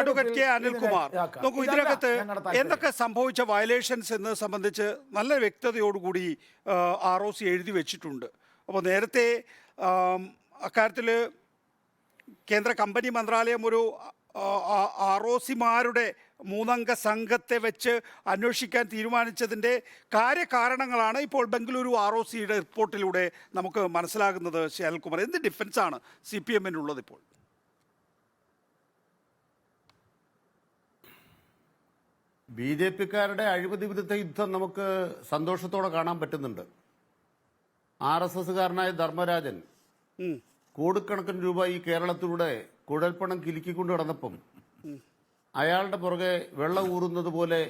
Advocate K Anilkumar നോക്കൂ ഇതിനകത്ത് എന്തൊക്കെ സംഭവിച്ച വയലേഷൻസ് എന്ന് സംബന്ധിച്ച് നല്ല വ്യക്തതയോടുകൂടി ആർ ഒ സി എഴുതി വെച്ചിട്ടുണ്ട്. അപ്പോൾ നേരത്തെ അക്കാര്യത്തിൽ കേന്ദ്ര കമ്പനി മന്ത്രാലയം ഒരു ആർ ഒ സിമാരുടെ മൂന്നംഗ സംഘത്തെ വെച്ച് അന്വേഷിക്കാൻ തീരുമാനിച്ചതിന്റെ കാര്യകാരണങ്ങളാണ് ഇപ്പോൾ ബംഗളൂരു ആർ ഒ സിയുടെ റിപ്പോർട്ടിലൂടെ നമുക്ക് മനസ്സിലാകുന്നത് ശ്രീ അനിൽകുമാർ. എന്ത് ഡിഫൻസാണ് സി പി എമ്മിനുള്ളത് ഇപ്പോൾ? ബി ജെ പിക്കാരുടെ അഴിമതി വിരുദ്ധ യുദ്ധം നമുക്ക് സന്തോഷത്തോടെ കാണാൻ പറ്റുന്നുണ്ട്. ആർ എസ് എസുകാരനായ ധർമ്മരാജൻ കോടിക്കണക്കിന് രൂപ ഈ കേരളത്തിലൂടെ കുഴൽപ്പണം കിലുക്കിക്കൊണ്ട് കിടന്നപ്പം അയാളുടെ പുറകെ വെള്ളം ഊറുന്നത് പോലെ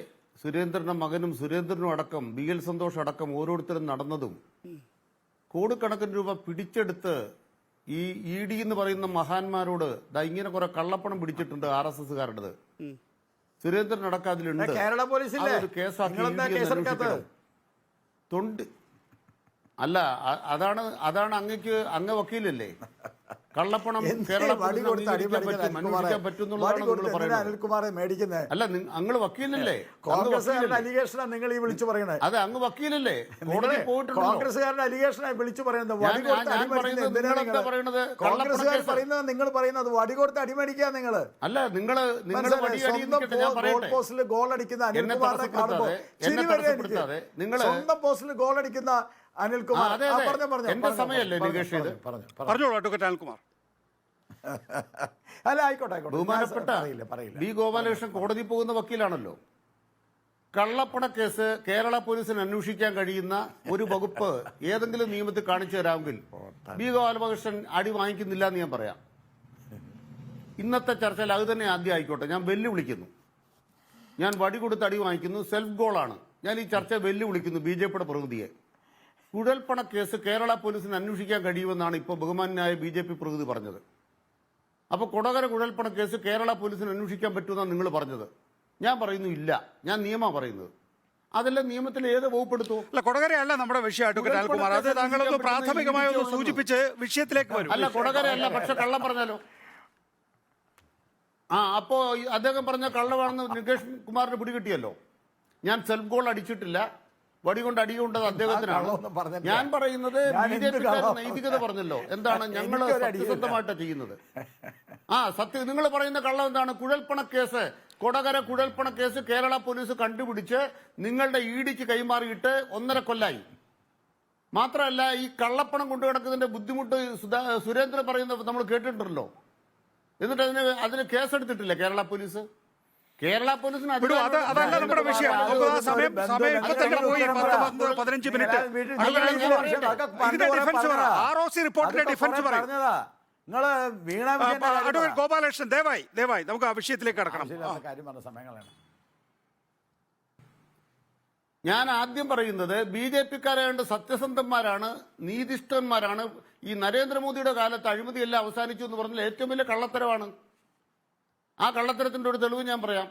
സുരേന്ദ്രന്റെ മകനും സുരേന്ദ്രനും അടക്കം ബി എൽ സന്തോഷ് അടക്കം ഓരോരുത്തരും നടന്നതും കോടിക്കണക്കിന് രൂപ പിടിച്ചെടുത്ത് ഈ ഇ ഡി എന്ന് പറയുന്ന മഹാന്മാരോട് ദാ ഇങ്ങനെ കുറെ കള്ളപ്പണം പിടിച്ചിട്ടുണ്ട് ആർ എസ് എസുകാരുടേത്. സുരേന്ദ്രൻ അടക്കം അതിലുണ്ട് കേരള പോലീസിലെ? തൊണ്ട്. അല്ല അതാണ് അതാണ് അങ്ങക്ക് അങ്ങ് വക്കീലല്ലേ? കള്ളപ്പണം അനിൽകുമാറെ? മേടിക്കുന്നത് അല്ല അങ്ങ് വക്കീലല്ലേ? കോൺഗ്രസ്സുകാരുടെ? അലിഗേഷനാണ് നിങ്ങൾ ഈ വിളിച്ചു പറയുന്നത് അത് അങ്ങ് വക്കീലല്ലേ? കോൺഗ്രസ്സുകാരുടെ അലിഗേഷനായി വിളിച്ചു പറയുന്നത്? കോൺഗ്രസ്സുകാർ പറയുന്നത് നിങ്ങൾ പറയുന്നത് വടി കൊടുത്ത് അടിമേടിക്കുക നിങ്ങൾ അല്ല നിങ്ങൾ സ്വന്തം പോസ്റ്റിൽ ഗോൾ അടിക്കുന്ന അനിൽകുമാറിനെ കാണുമ്പോൾ. സ്വന്തം പോസ്റ്റിൽ ഗോൾ അടിക്കുന്ന അനിൽകുമാർ. എന്റെ സമയമല്ലേ നികേഷ് ഇത്? പറഞ്ഞോളൂ അഡ്വക്കേറ്റ് അല്ല ആയിക്കോട്ടെ ആയിക്കോട്ടെ. ബഹുമാനപ്പെട്ട പറയില്ല പറയില്ല ബി ഗോപാലകൃഷ്ണൻ കോടതി പോകുന്ന വക്കീലാണല്ലോ. കള്ളപ്പണ കേസ് കേരള പോലീസിന് അന്വേഷിക്കാൻ കഴിയുന്ന ഒരു വകുപ്പ് ഏതെങ്കിലും നിയമത്തിൽ കാണിച്ചു തരാമെങ്കിൽ ബി ഗോപാലകൃഷ്ണൻ അടി വാങ്ങിക്കുന്നില്ല എന്ന് ഞാൻ പറയാം. ഇന്നത്തെ ചർച്ചയിൽ അത് തന്നെ ആദ്യം ആയിക്കോട്ടെ. ഞാൻ വെല്ലുവിളിക്കുന്നു. ഞാൻ വടി കൊടുത്ത് അടി വാങ്ങിക്കുന്നു. സെൽഫ് ഗോളാണ്. ഞാൻ ഈ ചർച്ച വെല്ലുവിളിക്കുന്നു ബി ജെ പിയുടെ പ്രതിനിധിയെ. കുഴൽപ്പണ കേസ് കേരള പോലീസിന് അന്വേഷിക്കാൻ കഴിയുമെന്നാണ് ഇപ്പോൾ ബഹുമാനായ ബി ജെ പി പ്രകൃതി പറഞ്ഞത്. അപ്പൊ കൊടകര കുഴൽപ്പണ കേസ് കേരള പോലീസിന് അന്വേഷിക്കാൻ പറ്റുമെന്നാണ് നിങ്ങൾ പറഞ്ഞത്. ഞാൻ പറയുന്നു ഇല്ല. ഞാൻ നിയമമാണ് പറയുന്നത്. അതെല്ലാം നിയമത്തിൽ ഏത് വകുപ്പെടുത്തു? അല്ല കൊടകരയല്ല നമ്മുടെ വിഷയം അഡ്വക്കേറ്റ് അനിൽകുമാർ. അത് താങ്കളൊന്ന് പ്രാഥമികമായി ഒന്ന് സൂചിപ്പിച്ച് വിഷയത്തിലേക്ക് വരും. അല്ല കൊടകരയല്ല പക്ഷെ കള്ളം പറഞ്ഞാലോ? ആ അപ്പോ അദ്ദേഹം പറഞ്ഞ കള്ളമാണെന്ന് നികേഷ് കുമാറിന് പിടികിട്ടിയല്ലോ. ഞാൻ സെൽഫ് ഗോൾ അടിച്ചിട്ടില്ല. വടി കൊണ്ട് അടി കൊണ്ടത് അദ്ദേഹത്തിനാണ് ഞാൻ പറയുന്നത് ബി ജെ പിക്കാർ നൈതികത പറഞ്ഞല്ലോ. എന്താണ് ഞങ്ങൾ സത്യസന്ധമായിട്ട് ചെയ്യുന്നത്? ആ സത്യം നിങ്ങൾ പറയുന്ന കള്ളം എന്താണ്? കുഴൽപ്പണ കേസ് കൊടകര കുഴൽപ്പണ കേസ് കേരള പോലീസ് കണ്ടുപിടിച്ച് നിങ്ങളുടെ ഇഡിക്ക് കൈമാറിയിട്ട് ഒന്നര കൊല്ലായി. മാത്രമല്ല ഈ കള്ളപ്പണം കൊണ്ടു കിടക്കുന്നതിന്റെ ബുദ്ധിമുട്ട് സുരേന്ദ്രൻ പറയുന്നത് നമ്മൾ കേട്ടിട്ടുണ്ടല്ലോ. എന്നിട്ട് അതിന് അതിന് കേസെടുത്തിട്ടില്ല കേരള പോലീസ്? കേരള പോലീസിന് അതല്ല നമ്മുടെ വിഷയം. സമയം സമയം ഇപ്പൊ തന്നെ പോയി പത്ത് പതിനഞ്ച് മിനിറ്റ്. ആർ ഒ സി റിപ്പോർട്ടിന്റെ ഡിഫൻസ് പറയും. നിങ്ങൾ വീണ. അഡ്വക്കേറ്റ് ഗോപാലകൃഷ്ണൻ ദയവായി ദയവായി നമുക്ക് ആ വിഷയത്തിലേക്ക് കടക്കണം. കാര്യം പറഞ്ഞ സമയങ്ങളാണ്. ഞാൻ ആദ്യം പറയുന്നത് ബി ജെ പിക്കാരായതുകൊണ്ട് സത്യസന്ധന്മാരാണ് നീതിഷ്ഠന്മാരാണ്. ഈ നരേന്ദ്രമോദിയുടെ കാലത്ത് അഴിമതിയെല്ലാം അവസാനിച്ചു എന്ന് പറഞ്ഞാൽ ഏറ്റവും വലിയ കള്ളത്തരമാണ്. ആ കള്ളത്തരത്തിന്റെ ഒരു തെളിവ് ഞാൻ പറയാം.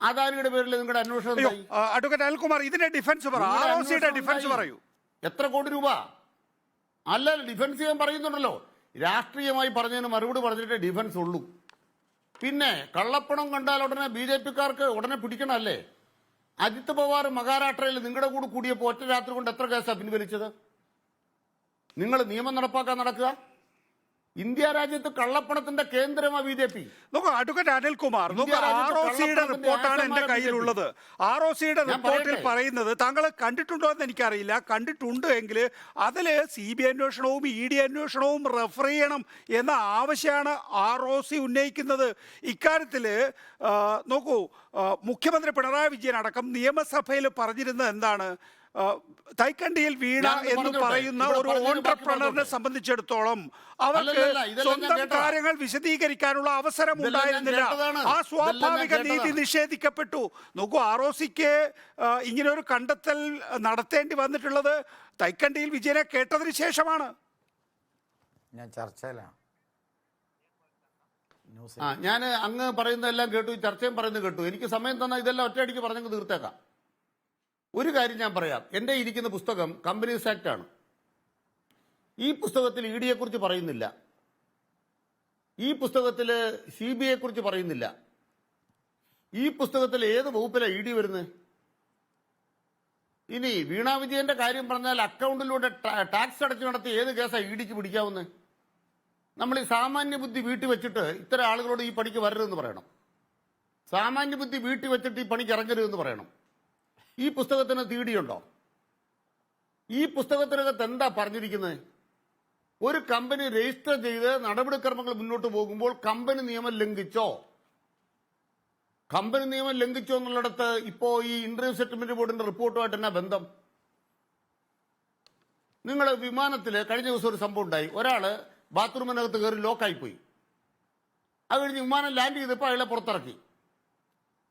അദാനിയുടെ പേരിൽ നിങ്ങളുടെ അന്വേഷണം അഡ്വക്കേറ്റ് അൽകുമാർ ഇതിന്റെ ഡിഫൻസ് ഡിഫൻസ്? പറയൂ. എത്ര കോടി രൂപ? അല്ല ഡിഫൻസ് ഞാൻ പറയുന്നുണ്ടല്ലോ. രാഷ്ട്രീയമായി പറഞ്ഞതിന് മറുപടി പറഞ്ഞിട്ട് ഡിഫൻസ് ഉള്ളൂ. പിന്നെ കള്ളപ്പണം കണ്ടാൽ ഉടനെ ബി ജെ പിക്കാർക്ക് ഉടനെ പിടിക്കണമല്ലേ? അജിത് പവാർ മഹാരാഷ്ട്രയിൽ നിങ്ങളുടെ കൂടെ കൂടിയപ്പോൾ ഒറ്റ രാത്രി കൊണ്ട് എത്ര കേസാണ് പിൻവലിച്ചത്? നിങ്ങൾ നിയമം നടപ്പാക്കാൻ നടക്കുക? ഇന്ത്യ രാജ്യത്ത് കള്ളപ്പണത്തിന്റെ കേന്ദ്രമാ ബി ജെ പി. നോക്കൂ അഡ്വക്കേറ്റ് അനിൽകുമാർ നോക്കൂ ആർ ഒ സിയുടെ റിപ്പോർട്ടാണ് എന്റെ കയ്യിലുള്ളത്. ആർ ഒ സിയുടെ റിപ്പോർട്ടിൽ. പറയുന്നത് താങ്കൾ കണ്ടിട്ടുണ്ടോ എന്ന് എനിക്കറിയില്ല. കണ്ടിട്ടുണ്ട് എങ്കിൽ അതിൽ സി ബി അന്വേഷണവും ഇ ഡി അന്വേഷണവും റെഫർ ചെയ്യണം എന്ന ആവശ്യമാണ് ആർ ഒ സി ഉന്നയിക്കുന്നത്. ഇക്കാര്യത്തിൽ നോക്കൂ മുഖ്യമന്ത്രി പിണറായി വിജയൻ അടക്കം നിയമസഭയിൽ പറഞ്ഞിരുന്നത് എന്താണ്? തൈക്കണ്ടിയിൽ വീണ എന്ന് പറയുന്ന ഒരു ഓണ്ടർപ്രണറിനെ സംബന്ധിച്ചിടത്തോളം അവർക്ക് സ്വന്തം കാര്യങ്ങൾ വിശദീകരിക്കാനുള്ള അവസരം ഉണ്ടായിരുന്നില്ല. ആ സ്വാഭാവിക നീതി നിഷേധിക്കപ്പെട്ടു. നോക്കൂ ആർ ഒ സിക്ക് ഇങ്ങനെ ഒരു കണ്ടെത്തൽ നടത്തേണ്ടി വന്നിട്ടുള്ളത് തൈക്കണ്ടിയിൽ വിജയനെ കേട്ടതിന് ശേഷമാണ്. ഞാൻ ചർച്ചയിലാണ്. ന്യൂസ് ഞാൻ അങ്ങ് പറയുന്നതെല്ലാം കേട്ടു ചർച്ചയും പറയുന്നത് കേട്ടു. എനിക്ക് സമയം തന്നാൽ ഇതെല്ലാം ഒറ്റയടിക്ക് പറഞ്ഞങ്ങ് തീർത്തേക്കാം. ഒരു കാര്യം ഞാൻ പറയാം. എന്റെ ഇരിക്കുന്ന പുസ്തകം കമ്പനീസ് ആക്ട് ആണ്. ഈ പുസ്തകത്തിൽ ഇ ഡിയെ കുറിച്ച് പറയുന്നില്ല. ഈ പുസ്തകത്തിൽ സി ബി ഐയെ കുറിച്ച് പറയുന്നില്ല. ഈ പുസ്തകത്തിൽ ഏത് വകുപ്പിലാണ് ഇ ഡി വരുന്നത് ഇനി വീണ വിജയന്റെ കാര്യം പറഞ്ഞാൽ അക്കൗണ്ടിലൂടെ ടാക്സ് അടച്ചു നടത്തി ഏത് കേസാണ് ഇ ഡിക്ക് പിടിക്കാവുന്നത് നമ്മൾ ഈ സാമാന്യ ബുദ്ധി വീട്ടിൽ വെച്ചിട്ട് ഇത്തരം ആളുകളോട് ഈ പണിക്ക് വരരുതെന്ന് പറയണം. സാമാന്യ ബുദ്ധി വീട്ടിൽ വെച്ചിട്ട് ഈ പണിക്ക് ഇറങ്ങരുതെന്ന് പറയണം. ഈ പുസ്തകത്തിന് തീടിയുണ്ടോ? ഈ പുസ്തകത്തിനകത്ത് എന്താ പറഞ്ഞിരിക്കുന്നത് ഒരു കമ്പനി രജിസ്റ്റർ ചെയ്ത് നടപടിക്രമങ്ങൾ മുന്നോട്ട് പോകുമ്പോൾ കമ്പനി നിയമം ലംഘിച്ചോ? കമ്പനി നിയമം ലംഘിച്ചോ എന്നുള്ളിടത്ത് ഇപ്പോ ഈ ഇന്റർവ്യൂ സെറ്റിൽമെന്റ് ബോർഡിന്റെ റിപ്പോർട്ടുമായിട്ട് എന്നാ ബന്ധം? നിങ്ങൾ വിമാനത്തിൽ കഴിഞ്ഞ ദിവസം ഒരു സംഭവം ഉണ്ടായി. ഒരാൾ ബാത്റൂമിനകത്ത് കയറി ലോക്കായി പോയി അത് കഴിഞ്ഞ് വിമാനം ലാൻഡ് ചെയ്തപ്പോൾ അയാളെ പുറത്തിറക്കി.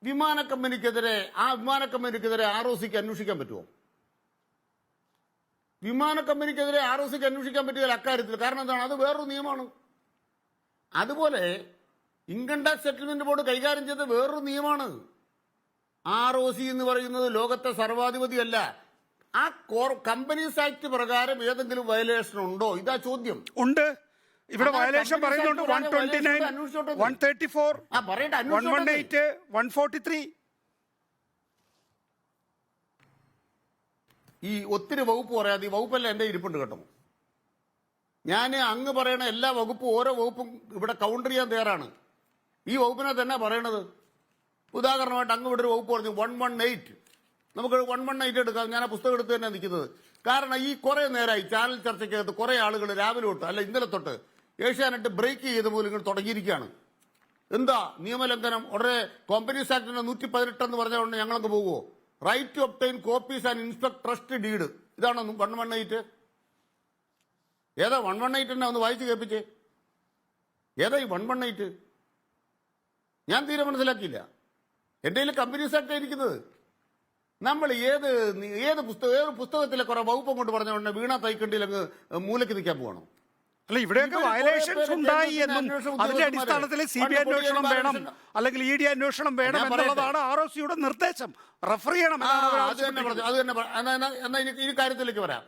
വിമാന കമ്പനിക്കെതിരെ ആ വിമാന കമ്പനിക്കെതിരെ ആർ ഒ സിക്ക് അന്വേഷിക്കാൻ പറ്റുമോ? വിമാന കമ്പനിക്കെതിരെ ആർ ഒ സിക്ക് അന്വേഷിക്കാൻ പറ്റില്ല അക്കാര്യത്തിൽ കാരണം എന്താണ്? അത് വേറൊരു നിയമമാണ്. അതുപോലെ ഇൻകം ടാക്സ് സെറ്റിൽമെന്റ് ബോർഡ് കൈകാര്യം ചെയ്ത വേറൊരു നിയമമാണ്. ആർ ഒ സി എന്ന് പറയുന്നത് ലോകത്തെ സർവാധിപതിയല്ല. ആ കമ്പനീസ് ആക്ട് പ്രകാരം ഏതെങ്കിലും വയലേഷൻ ഉണ്ടോ? ഇതാ ചോദ്യം. ഉണ്ട്. ഇവിടെ വയലേഷൻ പറയുന്നുണ്ട്. One twenty nine one thirty four one one eight one forty three ഈ ഒത്തിരി വകുപ്പ് പറയാതെ ഈ വകുപ്പെല്ലാം എന്റെ ഇരിപ്പുണ്ട് കേട്ടോ. ഞാൻ അങ്ങ് പറയണ എല്ലാ വകുപ്പും ഓരോ വകുപ്പും ഇവിടെ കൗണ്ടർ ചെയ്യാൻ തയ്യാറാണ്. ഈ വകുപ്പിനെ തന്നെ പറയണത്. ഉദാഹരണമായിട്ട് അങ്ങ് ഇവിടെ ഒരു വകുപ്പ് പറഞ്ഞു വൺ വൺ എയ്റ്റ് നമുക്ക് വൺ വൺ എയ്റ്റ് എടുക്കാം. ഞാൻ ആ പുസ്തകം എടുത്ത് തന്നെ നിൽക്കുന്നത്. കാരണം ഈ കുറെ നേരമായി ചാനൽ ചർച്ചയ്ക്കകത്ത് കുറെ ആളുകൾ രാവിലെ തൊട്ട് അല്ല ഇന്നലെ തൊട്ട് ഏഷ്യാനെറ്റ് ബ്രേക്ക് ചെയ്ത ഇങ്ങനെ തുടങ്ങിയിരിക്കുകയാണ്. എന്താ നിയമലംഘനം? ഉടനെ കോമ്പനീസ് ആക്ടിന്റെ നൂറ്റി പതിനെട്ട് എന്ന് പറഞ്ഞ ഉടനെ ഞങ്ങളൊക്കെ പോകുമോ right to obtain copies and inspect trust deed ഇതാണോ വൺ വൺ എയ്റ്റ് ഏതാ വൺ വൺ എയ്റ്റ് തന്നെ ഒന്ന് വായിച്ച് കേൾപ്പിച്ചേ. ഏതാ ഈ വൺ വൺ എയ്റ്റ് ഞാൻ തീരെ മനസ്സിലാക്കിയില്ല. എന്റെ കയ്യിൽ കമ്പനീസ് ആക്ട് ഇരിക്കുന്നത്. നമ്മൾ ഏത് ഏത് പുസ്തകം ഏത് പുസ്തകത്തിലെ കുറെ വകുപ്പ് കൊണ്ട് പറഞ്ഞ ഉടനെ വീണ തൈക്കണ്ടിയിൽ അങ്ങ് മൂലയ്ക്ക് നിൽക്കാൻ പോകണോ അല്ല ഇവിടെയൊക്കെ വയലേഷൻസ് ഉണ്ടായി എന്നും അതിന്റെ അടിസ്ഥാനത്തിൽ സി ബി ഐ അന്വേഷണം വേണം അല്ലെങ്കിൽ ഇ ഡി അന്വേഷണം വേണം എന്നുള്ളതാണ് ആർ ഒ സിയുടെ നിർദ്ദേശം. റഫർ ചെയ്യണം അത് തന്നെ പറഞ്ഞു. അത് തന്നെ എന്നാ ഈ കാര്യത്തിലേക്ക് വരാം.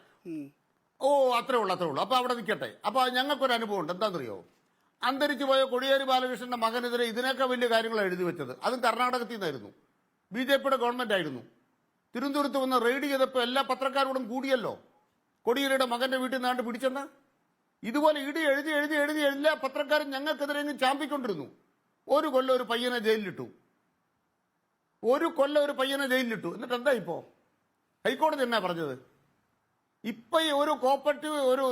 ഓ അത്രേ ഉള്ളൂ അത്രേ ഉള്ളൂ. അപ്പൊ അവിടെ നിൽക്കട്ടെ. അപ്പൊ ഞങ്ങൾക്കൊരു അനുഭവം ഉണ്ട്. എന്താണെന്നറിയോ? അന്തരിച്ചു പോയ കൊടിയേരി ബാലകൃഷ്ണന്റെ മകനെതിരെ ഇതിനൊക്കെ വലിയ കാര്യങ്ങൾ എഴുതി വെച്ചത്. അതും കർണാടകത്തിൽ നിന്നായിരുന്നു. ബി ജെ പിയുടെ ഗവൺമെന്റ് ആയിരുന്നു. തിരുവനന്തപുരത്ത് വന്ന് റെയ്ഡ് ചെയ്തപ്പോൾ എല്ലാ പത്രക്കാരോടും കൂടിയല്ലോ. കൊടിയേരിയുടെ മകന്റെ വീട്ടിൽ നിന്നാണ്ട് പിടിച്ചെന്ന്? ഇതുപോലെ ഇടി എഴുതി എഴുതി എഴുതി എല്ലാ പത്രക്കാരും ഞങ്ങൾക്കെതിരെ അങ്ങ് ചാമ്പിക്കൊണ്ടിരുന്നു. ഒരു കൊല്ലം ഒരു പയ്യനെ ജയിലിലിട്ടു. ഒരു കൊല്ലം ഒരു പയ്യനെ ജയിലിലിട്ടു. എന്നിട്ട് എന്താ ഇപ്പോ? ഹൈക്കോടതി എന്നാ പറഞ്ഞത്? ഇപ്പൊ ഈ ഒരു കോപ്പറേറ്റീവ് ഒരു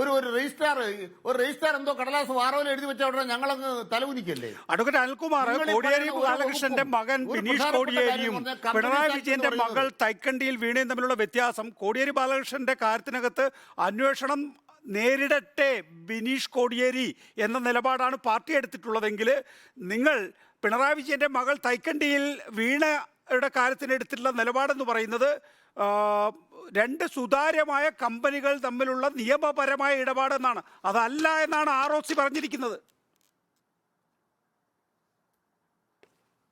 ഒരു ഒരു രജിസ്ട്രാർ ഒരു രജിസ്ട്രാർ എന്തോ കടലാസ് വാറോയിൽ എഴുതി വെച്ച ഉടനെ ഞങ്ങളങ്ങ് തലകുനിക്കല്ലേ? അഡ്വക്കേറ്റ് അനിൽകുമാർ കോടിയേരി ബാലകൃഷ്ണന്റെ മകൻ ബിനീഷ് കോടിയേരിയും പിണറായി വിജയന്റെ മകൾ തൈക്കണ്ടിയിൽ വീണയും തമ്മിലുള്ള വ്യത്യാസം കോടിയേരി ബാലകൃഷ്ണന്റെ കാര്യത്തിനകത്ത് അന്വേഷണം നേരിടട്ടെ ബിനീഷ് കോടിയേരി എന്ന നിലപാടാണ് പാർട്ടി എടുത്തിട്ടുള്ളതെങ്കിൽ നിങ്ങൾ പിണറായി വിജയന്റെ മകൾ തൈക്കണ്ടിയിൽ വീണയുടെ കാര്യത്തിന് എടുത്തിട്ടുള്ള നിലപാടെന്ന് പറയുന്നത് രണ്ട് സുതാര്യമായ കമ്പനികൾ തമ്മിലുള്ള നിയമപരമായ ഇടപാടെന്നാണ്. അതല്ല എന്നാണ് ആർ ഒ സി പറഞ്ഞിരിക്കുന്നത്.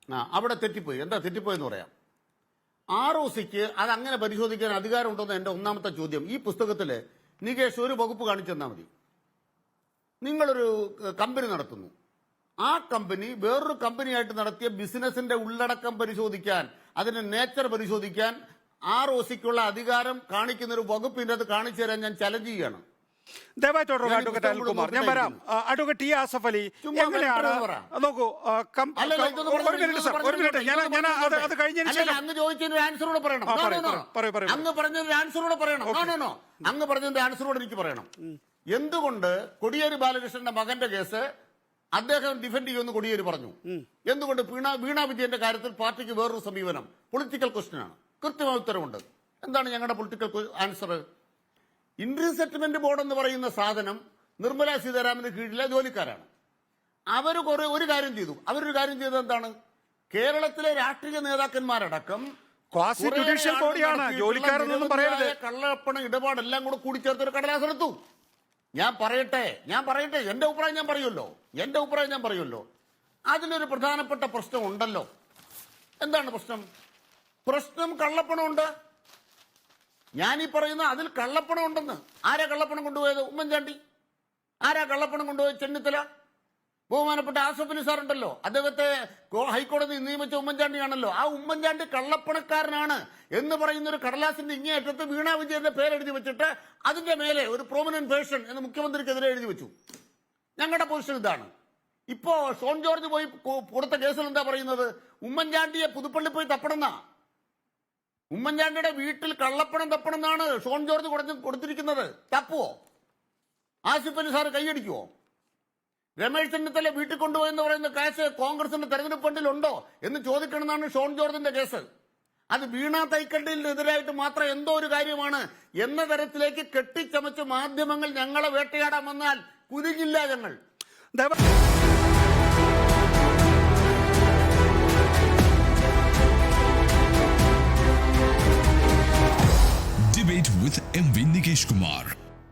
ആ അവിടെ തെറ്റിപ്പോയി. എന്താ തെറ്റിപ്പോയെന്ന് പറയാം. ആർ ഒ സിക്ക് അത് അങ്ങനെ പരിശോധിക്കാൻ അധികാരമുണ്ടെന്ന് എന്റെ ഒന്നാമത്തെ ചോദ്യം. ഈ പുസ്തകത്തിൽ നികേഷ് ഒരു വകുപ്പ് കാണിച്ചു തന്നാൽ മതി. നിങ്ങളൊരു കമ്പനി നടത്തുന്നു. ആ കമ്പനി വേറൊരു കമ്പനിയായിട്ട് നടത്തിയ ബിസിനസിന്റെ ഉള്ളടക്കം പരിശോധിക്കാൻ അതിന്റെ നേച്ചർ പരിശോധിക്കാൻ ആർ ഒ സിക്കുള്ള അധികാരം കാണിക്കുന്ന ഒരു വകുപ്പിന്റെ അത് കാണിച്ചു തരാൻ ഞാൻ ചലഞ്ച് ചെയ്യാണ് ദയവായി ഞാൻ അഡ്വക്കേറ്റ് അനിൽകുമാർ ഞാൻ വരാം. അഡ്വക്കേറ്റ് ടി ആസഫ് അലി എങ്ങനെയാണ്? നോക്കൂ ഒരു മിനിറ്റ് സർ ഒരു മിനിറ്റ്. ഞാൻ ഞാൻ അത് അത് കഴിഞ്ഞതിന് ശേഷം അങ്ങ് ചോദിച്ചതിന് ആൻസർ പറയണം. പറയൂ. പറയൂ. അങ്ങ് പറഞ്ഞതിന് ആൻസർ പറയണം. അങ്ങ് പറഞ്ഞതിന്റെ ആൻസറോട് എനിക്ക് പറയണം. എന്തുകൊണ്ട് കൊടിയേരി ബാലകൃഷ്ണന്റെ മകന്റെ കേസ് അദ്ദേഹം ഡിഫെൻഡ് ചെയ്യുമെന്ന് കൊടിയേരി പറഞ്ഞു? എന്തുകൊണ്ട് വീണ വീണ വിജയന്റെ കാര്യത്തിൽ പാർട്ടിക്ക് വേറൊരു സമീപനം? പൊളിറ്റിക്കൽ ക്വസ്റ്റ്യൻ ആണ്. കൃത്യമായ ഉത്തരവുണ്ട്. എന്താണ് ഞങ്ങളുടെ political answer Indian settlement board എന്ന് പറയുന്ന സാധനം നിർമ്മല സീതാരാമന് കീഴിലെ ജോലിക്കാരാണ്. അവർ കുറെ ഒരു കാര്യം ചെയ്തു. അവരൊരു കാര്യം ചെയ്തത് എന്താണ്? കേരളത്തിലെ രാഷ്ട്രീയ നേതാക്കന്മാരടക്കം കള്ളപ്പണ ഇടപാടെല്ലാം കൂടെ കൂടിച്ചേർത്ത് ഒരു കടലാസ് എടുത്തു ഞാൻ പറയട്ടെ ഞാൻ പറയട്ടെ എന്റെ അഭിപ്രായം ഞാൻ പറയുമല്ലോ. എന്റെ അഭിപ്രായം ഞാൻ പറയുമല്ലോ. അതിനൊരു പ്രധാനപ്പെട്ട പ്രശ്നം ഉണ്ടല്ലോ എന്താണ് പ്രശ്നം? പ്രശ്നം കള്ളപ്പണമുണ്ട്. ഞാൻ ഈ പറയുന്ന അതിൽ കള്ളപ്പണം ഉണ്ടെന്ന്. ആരാ കള്ളപ്പണം കൊണ്ടുപോയത്? ഉമ്മൻചാണ്ടി. ആരാ കള്ളപ്പണം കൊണ്ടുപോയത്? ചെന്നിത്തല. ബഹുമാനപ്പെട്ട ആസഫ് അലി സാറുണ്ടല്ലോ. അദ്ദേഹത്തെ ഹൈക്കോടതി നിയമിച്ച ഉമ്മൻചാണ്ടിയാണല്ലോ. ആ ഉമ്മൻചാണ്ടി കള്ളപ്പണക്കാരനാണ് എന്ന് പറയുന്ന ഒരു കടലാസിന്റെ ഇങ്ങേയറ്റത്ത് വീണ വിജയന്റെ പേരെഴുതി വെച്ചിട്ട് അതിന്റെ മേലെ ഒരു പ്രോമിനന്റ് പേഴ്സൺ എന്ന് മുഖ്യമന്ത്രിക്കെതിരെ എഴുതി വെച്ചു. ഞങ്ങളുടെ പൊസിഷൻ ഇതാണ്. ഇപ്പോ സോൺ ജോർജ് പോയി കൊടുത്ത കേസിൽ എന്താ പറയുന്നത്? ഉമ്മൻചാണ്ടിയെ പുതുപ്പള്ളി പോയി തപ്പണമെന്ന. ഉമ്മൻചാണ്ടിയുടെ വീട്ടിൽ കള്ളപ്പണം തപ്പണം എന്നാണ് ഷോൺ ജോർജ് കൊടുത്ത് കൊടുത്തിരിക്കുന്നത്. തപ്പുവോ? ആസിഫ് അലി സാറ് കൈയടിക്കുവോ? രമേശ് ചെന്നിത്തല വീട്ടിൽ കൊണ്ടുപോയെന്ന് പറയുന്ന കേസ് കോൺഗ്രസിന്റെ തെരഞ്ഞെടുപ്പ് ഫണ്ടിലുണ്ടോ എന്ന് ചോദിക്കണമെന്നാണ് ഷോൺ ജോർജിന്റെ കേസ്. അത് വീണ തൈക്കണ്ടിനെതിരായിട്ട് മാത്രം എന്തോ ഒരു കാര്യമാണ് എന്ന തരത്തിലേക്ക് കെട്ടിച്ചമച്ച് മാധ്യമങ്ങൾ ഞങ്ങളെ വേട്ടയാടാൻ വന്നാൽ കുരുങ്ങില്ല ഞങ്ങൾ. With MV Nikesh Kumar.